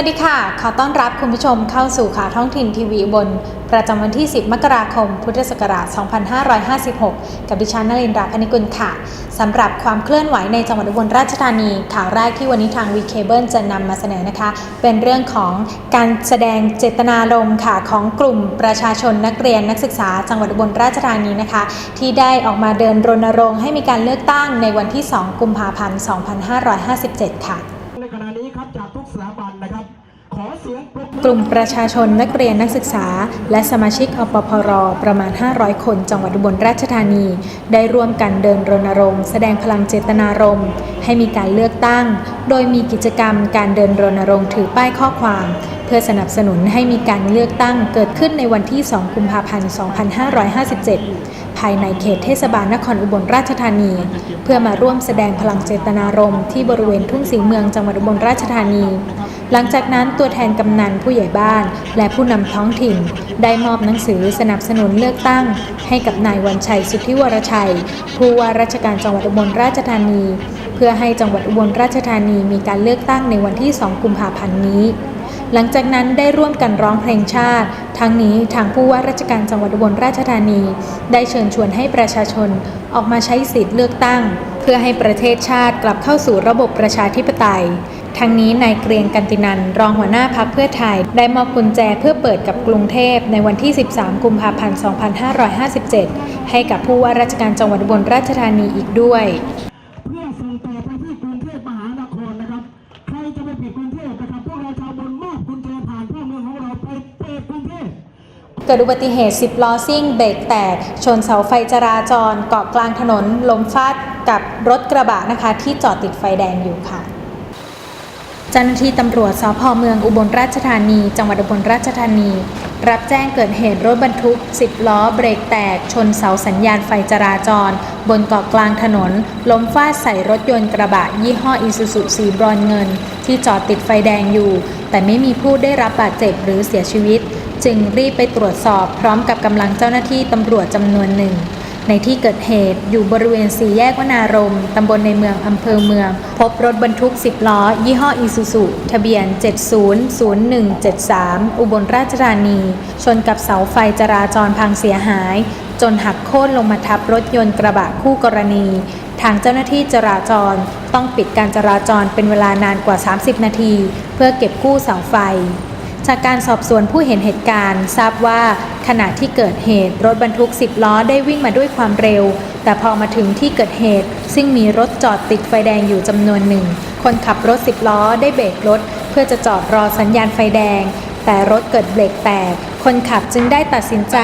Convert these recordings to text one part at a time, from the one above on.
วัสดีค่ะ ขอต้อนรับคุณผู้ชมเข้าสู่ข่าวท้องถิ่นทีวีอุบน ประจำวันที่ 10 มกราคม พุทธศักราช 2556 กับดิฉันนลินดาพนิกุลค่ะ สำหรับความเคลื่อนไหวในจังหวัดอุบลราชธานี ข่าวแรกที่วันนี้ทางวีเคเบิลจะนำมาเสนอนะคะ เป็นเรื่องของการแสดงเจตนารมณ์ค่ะของกลุ่มประชาชนนักเรียนนักศึกษาจังหวัดอุบลราชธานีนะคะ ที่ได้ออกมาเดินรณรงค์ให้มีการเลือกตั้งในวันที่ 2 กุมภาพันธ์ 2557 ค่ะ จากทุกสถาบันนะครับกลุ่มประชาชนนักเรียนนักศึกษา และสมาชิกอปพร ประมาณ 500 คนจังหวัดอุบลราชธานี ได้ร่วมกันเดินรณรงค์ แสดงพลังเจตนารมณ์ให้มีการเลือกตั้ง โดยมีกิจกรรมการเดินรณรงค์ถือป้ายข้อความ เพื่อสนับสนุนให้มีการเลือกตั้งเกิดขึ้นในวันที่ 2 กุมภาพันธ์ 2557 ภายในเขตเทศบาลนครอุบลราชธานี เพื่อมาร่วมแสดงพลังเจตนารมณ์ที่บริเวณทุ่งสีเมืองจังหวัดอุบลราชธานี หลังจากนั้นตัวแทนกำนันผู้ใหญ่บ้าน และผู้นำท้องถิ่น ได้มอบหนังสือสนับสนุนเลือกตั้ง ให้กับนายวันชัยสุทธิวรชัย ผู้ว่าราชการจังหวัดอุบลราชธานี เพื่อให้จังหวัดอุบลราชธานีมีการเลือกตั้งในวันที่ 2 กุมภาพันธ์นี้ หลังจากนั้นได้ร่วมกันร้องเพลงชาติ ทั้งนี้ทางผู้ว่าราชการจังหวัดอุบลราชธานี ได้เชิญชวนให้ประชาชนออกมาใช้สิทธิ์เลือกตั้ง เพื่อให้ประเทศชาติกลับเข้าสู่ระบบประชาธิปไตยทั้งนี้นายเกรียงกันตินัน รองหัวหน้าพักเพื่อไทย ได้มอบกุญแจเพื่อเปิดกับกรุงเทพในวันที่ 13 กุมภาพันธ์ 2557 ให้กับผู้ว่าราชการจังหวัดอุบลราชธานีอีกด้วย เกิดอุบัติเหตุ 10 ล้อซิ่งเบรกแตก ชนเสาไฟจราจรเกาะกลางถนนล้มฟาดกับรถกระบะนะคะ ที่จอดติดไฟแดงอยู่ค่ะเจ้าหน้าที่ตำรวจสพเมืองอุบลราชธานี จังหวัดอุบลราชธานี รับแจ้งเกิดเหตุรถบรรทุก 10 ล้อเบรกแตก ชนเสาสัญญาณไฟจราจร บนเกาะกลางถนน ล้มฟาดใส่รถยนต์กระบะ ยี่ห้ออิซูซุสีบรอนเงิน ที่จอดติดไฟแดงอยู่ แต่ไม่มีผู้ได้รับบาดเจ็บหรือเสียชีวิต จึงรีบไปตรวจสอบพร้อมกับกำลังเจ้าหน้าที่ตำรวจจำนวนหนึ่ง ในที่เกิดเหตุอยู่บริเวณสี่แยกวนารมตำบลในเมืองอำเภอเมือง พบรถบรรทุก 10 ล้อ ยี่ห้ออีซูซุทะเบียน 700173 อุบลราชธานี ชนกับเสาไฟจราจรพังเสียหาย จนหักโค่นลงมาทับรถยนต์กระบะคู่กรณี ทางเจ้าหน้าที่จราจรต้องปิดการจราจรเป็นเวลานานกว่า 30 นาที เพื่อเก็บกู้เสาไฟ จากการสอบสวนผู้เห็นเหตุการณ์ ทราบว่าขณะที่เกิดเหตุรถบรรทุก 10 ล้อได้วิ่งมาด้วยความเร็ว แต่พอมาถึงที่เกิดเหตุ ซึ่งมีรถจอดติดไฟแดงอยู่จำนวนหนึ่ง คนขับรถ 10 ล้อได้เบรกรถ เพื่อจะจอดรอสัญญาณไฟแดง แต่รถเกิดเบรกแตก คนขับจึงได้ตัดสินใจ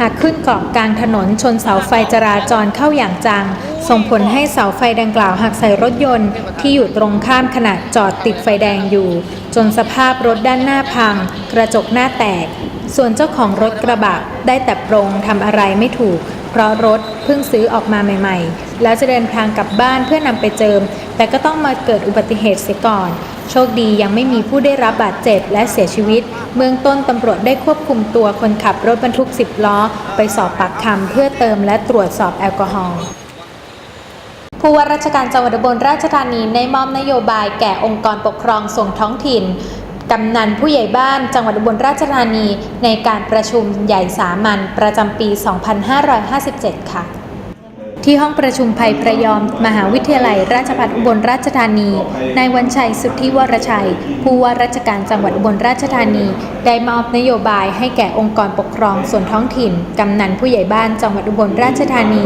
หักขึ้นเกาะกลางถนนชนเสาไฟจราจรเข้าอย่างจัง ส่งผลให้เสาไฟดังกล่าวหักใส่รถยนต์ ที่อยู่ตรงข้ามขณะจอดติดไฟแดงอยู่ จนสภาพรถด้านหน้าพัง กระจกหน้าแตก ส่วนเจ้าของรถกระบะได้แต่ปรงทำอะไรไม่ถูก เพราะรถเพิ่งซื้อออกมาใหม่ ๆ แล้วจะเดินทางกลับบ้านเพื่อนำไปเจิม แต่ก็ต้องมาเกิดอุบัติเหตุเสียก่อน โชคดียังไม่มีผู้ได้รับบาดเจ็บและเสียชีวิต เบื้องต้นตำรวจได้ควบคุมตัวคนขับรถบรรทุก 10 ล้อ ไปสอบปากคำเพื่อเติมและตรวจสอบแอลกอฮอล์ผู้ว่าราชการจังหวัดอุบลราชธานีได้มอบนโยบายแก่องค์กรปกครองส่งท้องถิ่นกำนันผู้ใหญ่บ้านจังหวัดอุบลราชธานีในการประชุมใหญ่สามัญประจำปี 2557 ค่ะ ที่ห้องประชุมภัยประยอม มหาวิทยาลัย ราชภัฏอุบลราชธานีนายวันชัยสุทธิวรชัย ผู้ว่าราชการจังหวัดอุบลราชธานี ได้มอบนโยบายให้แก่องค์กรปกครองส่วนท้องถิ่น กำนันผู้ใหญ่บ้านจังหวัดอุบลราชธานี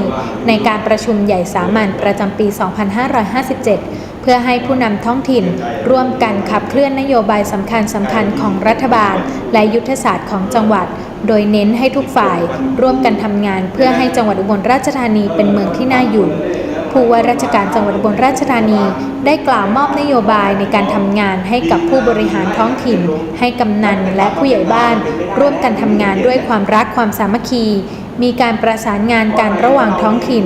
ในการประชุมใหญ่สามัญประจำปี 2557 เพื่อให้ผู้นำท้องถิ่น ร่วมกันขับเคลื่อนนโยบายสำคัญสำคัญของรัฐบาล และยุทธศาสตร์ของจังหวัด โดยเน้นให้ทุกฝ่ายร่วมกันทำงาน เพื่อให้จังหวัดอุบลราชธานีเป็นเมืองที่น่าอยู่ผู้ว่าราชการจังหวัดอุบลราชธานี ได้กล่าวมอบนโยบายในการทำงานให้กับผู้บริหารท้องถิ่น ให้กำนันและผู้ใหญ่บ้าน ร่วมกันทำงานด้วยความรักความสามัคคี มีการประสานงานกันระหว่างท้องถิ่น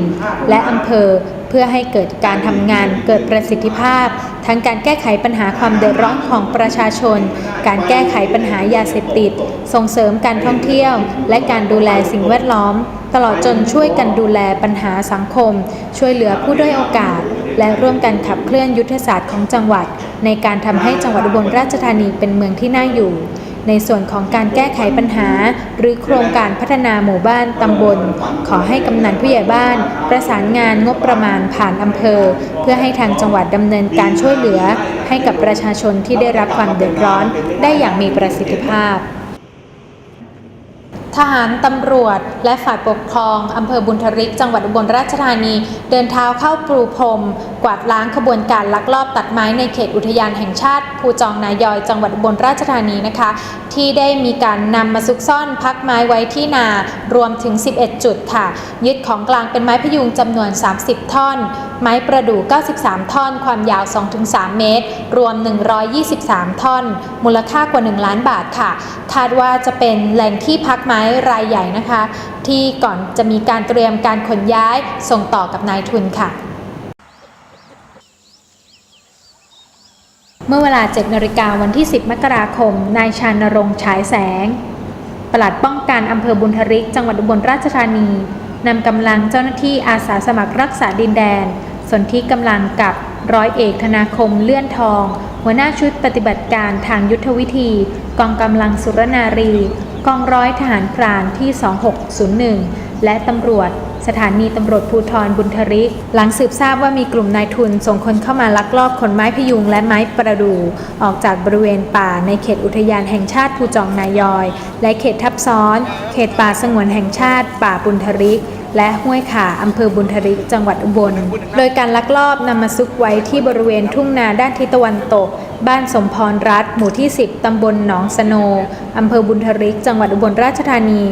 และอำเภอ เพื่อให้เกิดการทำงานเกิดประสิทธิภาพ ทั้งการแก้ไขปัญหาความเดือดร้อนของประชาชน การแก้ไขปัญหายาเสพติด ส่งเสริมการท่องเที่ยว และการดูแลสิ่งแวดล้อม ตลอดจนช่วยกันดูแลปัญหาสังคม ช่วยเหลือผู้ด้อยโอกาส และร่วมกันขับเคลื่อนยุทธศาสตร์ของจังหวัด ในการทำให้จังหวัดอุบลราชธานีเป็นเมืองที่น่าอยู่ ในส่วนของการแก้ไขปัญหา หรือโครงการพัฒนาหมู่บ้านตำบล ขอให้กำนันผู้ใหญ่บ้าน ประสานงานงบประมาณผ่านอำเภอ เพื่อให้ทางจังหวัดดำเนินการช่วยเหลือ ให้กับประชาชนที่ได้รับความเดือดร้อนได้อย่างมีประสิทธิภาพ ทหารตำรวจ และฝ่ายปกครองอำเภอบุญทริก จังหวัดอุบลราชธานี เดินเท้าเข้าปรูพรม กวาดล้างขบวนการลักลอบตัดไม้ในเขตอุทยานแห่งชาติ ภูจองนายอย จังหวัดอุบลราชธานีนะคะ ที่ได้มีการนำมาซุกซ่อนพักไม้ไว้ที่นารวมถึง 11 จุดค่ะ ยึดของกลางเป็นไม้พยุงจำนวน 30 ท่อน ไม้ประดู่ 93 ท่อน ความยาว 2-3 เมตร รวม 123 ท่อน มูลค่ากว่า 1 ล้านบาทค่ะ คาดว่าจะเป็นแหล่งที่พักไม้รายใหญ่นะคะ ที่ก่อนจะมีการเตรียมการขนย้ายส่งต่อกับนายทุนค่ะเมื่อเวลา 7นาฬิกาวันที่ 10 มกราคม นายชานรงค์ฉายแสง ปลัดป้องกันอำเภอบุญทริก จังหวัดอุบลราชธานี นำกำลังเจ้าหน้าที่อาสาสมัครรักษาดินแดน ส่วนที่กำลังกับร้อยเอกธนาคมเลื่อนทอง หัวหน้าชุดปฏิบัติการทางยุทธวิธี กองกำลังสุรนารี กองร้อยทหารพรานที่ 2601 และตำรวจ สถานีตำรวจภูธรบุญทริก หลังสืบทราบว่ามีกลุ่มนายทุนส่งคนเข้ามาลักลอบขนไม้พยุงและไม้ประดู่ออกจากบริเวณป่าในเขตอุทยานแห่งชาติภูจองนายอย และเขตทับซ้อน เขตป่าสงวนแห่งชาติ ป่าบุญทริกและห้วยขาอำเภอบุญทริก จังหวัดอุบล โดยการลักลอบนำมาซุกไว้ที่บริเวณทุ่งนาด้านทิศตะวันตก บ้านสมพรรัฐ หมู่ที่ 10 ตำบลหนองสโน อำเภอบุญทริก จังหวัดอุบลราชธานี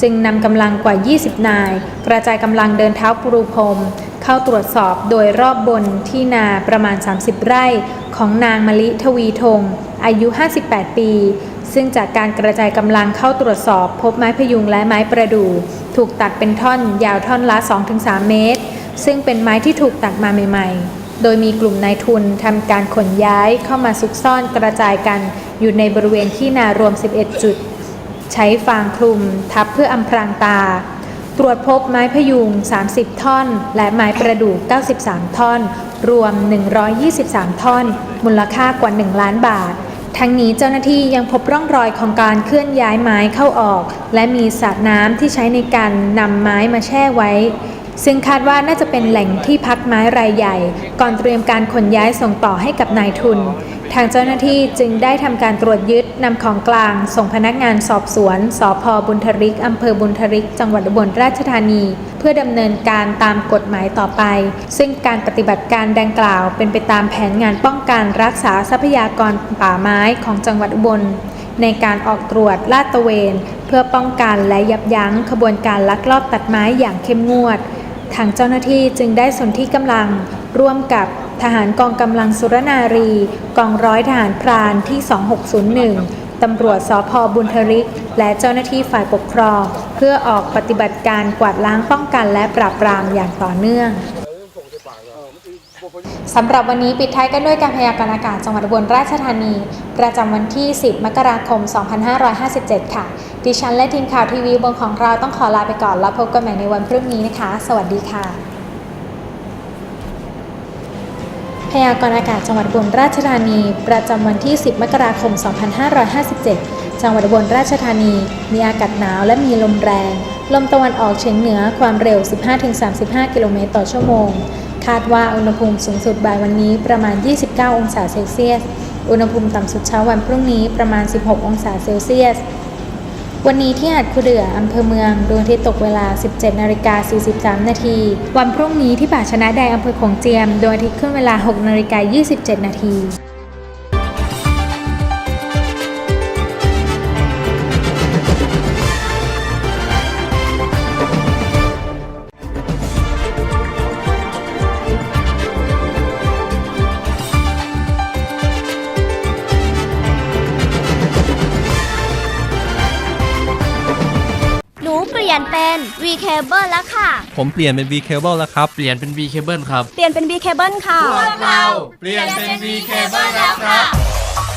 จึงนำกำลังกว่า 20 นาย กระจายกำลังเดินเท้าปรูพรม เข้าตรวจสอบโดยรอบบนที่นาประมาณ 30 ไร่ ของนางมะลิทวีธง อายุ 58 ปี ซึ่งจากการกระจายกำลังเข้าตรวจสอบ พบไม้พยุงและไม้ประดู่ถูกตัดเป็นท่อนยาวท่อนละ 2-3 เมตร ซึ่งเป็นไม้ที่ถูกตัดมาใหม่ ๆ โดยมีกลุ่มนายทุนทำการขนย้ายเข้ามาซุกซ่อนกระจายกันอยู่ในบริเวณที่นารวม 11 จุด ใช้ฟางคลุมทับเพื่ออำพรางตา ตรวจพบไม้พยุง 30 ท่อน และไม้ประดู่93 ท่อน รวม 123 ท่อน มูลค่ากว่า 1 ล้านบาท ทั้งนี้เจ้าหน้าที่ยังพบร่องรอยของการเคลื่อนย้ายไม้เข้าออก และมีสระน้ำที่ใช้ในการนำไม้มาแช่ไว้ ซึ่งคาดว่าน่าจะเป็นแหล่งที่พักไม้รายใหญ่ ก่อนเตรียมการขนย้ายส่งต่อให้กับนายทุน ทางเจ้าหน้าที่จึงได้ทำการตรวจยึดนำของกลาง ส่งพนักงานสอบสวนสพบุญทริกอำเภอบุญทริก จังหวัดอุบลราชธานี เพื่อดำเนินการตามกฎหมายต่อไป ซึ่งการปฏิบัติการดังกล่าว เป็นไปตามแผนงานป้องกันรักษาทรัพยากรป่าไม้ของจังหวัดอุบลในการออกตรวจลาดตระเวน เพื่อป้องกันและยับยั้งขบวนการลักลอบตัดไม้อย่างเข้มงวด ทางเจ้าหน้าที่จึงได้สนที่กำลังร่วมกับทหารกองกำลังสุรนารี กองร้อยทหารพรานที่ 2601 ตำรวจสพบุญทริก และเจ้าหน้าที่ฝ่ายปกครอง เพื่อออกปฏิบัติการกวาดล้างป้องกันและปราบปรามอย่างต่อเนื่อง สำหรับวันนี้ปิดท้ายกันด้วยการพยากรณ์อากาศจังหวัดอุบลราชธานี ประจำวันที่ 10 มกราคม 2557 ค่ะ ดิฉันและทีมข่าวทีวีบนของเราต้องขอลาไปก่อนแล้วพบกันใหม่ในวันพรุ่งนี้นะคะ สวัสดีค่ะ พยากรณ์อากาศจังหวัดอุบลราชธานี ประจำวันที่ 10 มกราคม 2557 จังหวัดอุบลราชธานี มีอากาศหนาวและมีลมแรง ลมตะวันออกเฉียงเหนือความเร็ว 15-35 กิโลเมตรต่อชั่วโมง คาดว่าอุณหภูมิสูงสุดบ่ายวันนี้ประมาณ 29 องศาเซลเซียส อุณหภูมิต่ำสุดเช้าวันพรุ่งนี้ประมาณ 16 องศาเซลเซียส วันนี้ที่หาดคูเดืออำเภอเมืองดวงอาทิตย์ตกเวลา 17 นาฬิกา 43 นาที วันพรุ่งนี้ที่ป่าชนะแดงอำเภอของเจียมดวงอาทิตย์ขึ้นเวลา 6 นาฬิกา 27 นาที ยนเป็น V cable แล้วค่ะ ผมเปลี่ยนเป็น V cable แล้วครับ เปลี่ยนเป็น V cable ครับ เปลี่ยนเป็น V cable ค่ะเราเปลี่ยนเป็น V cable แล้วครับ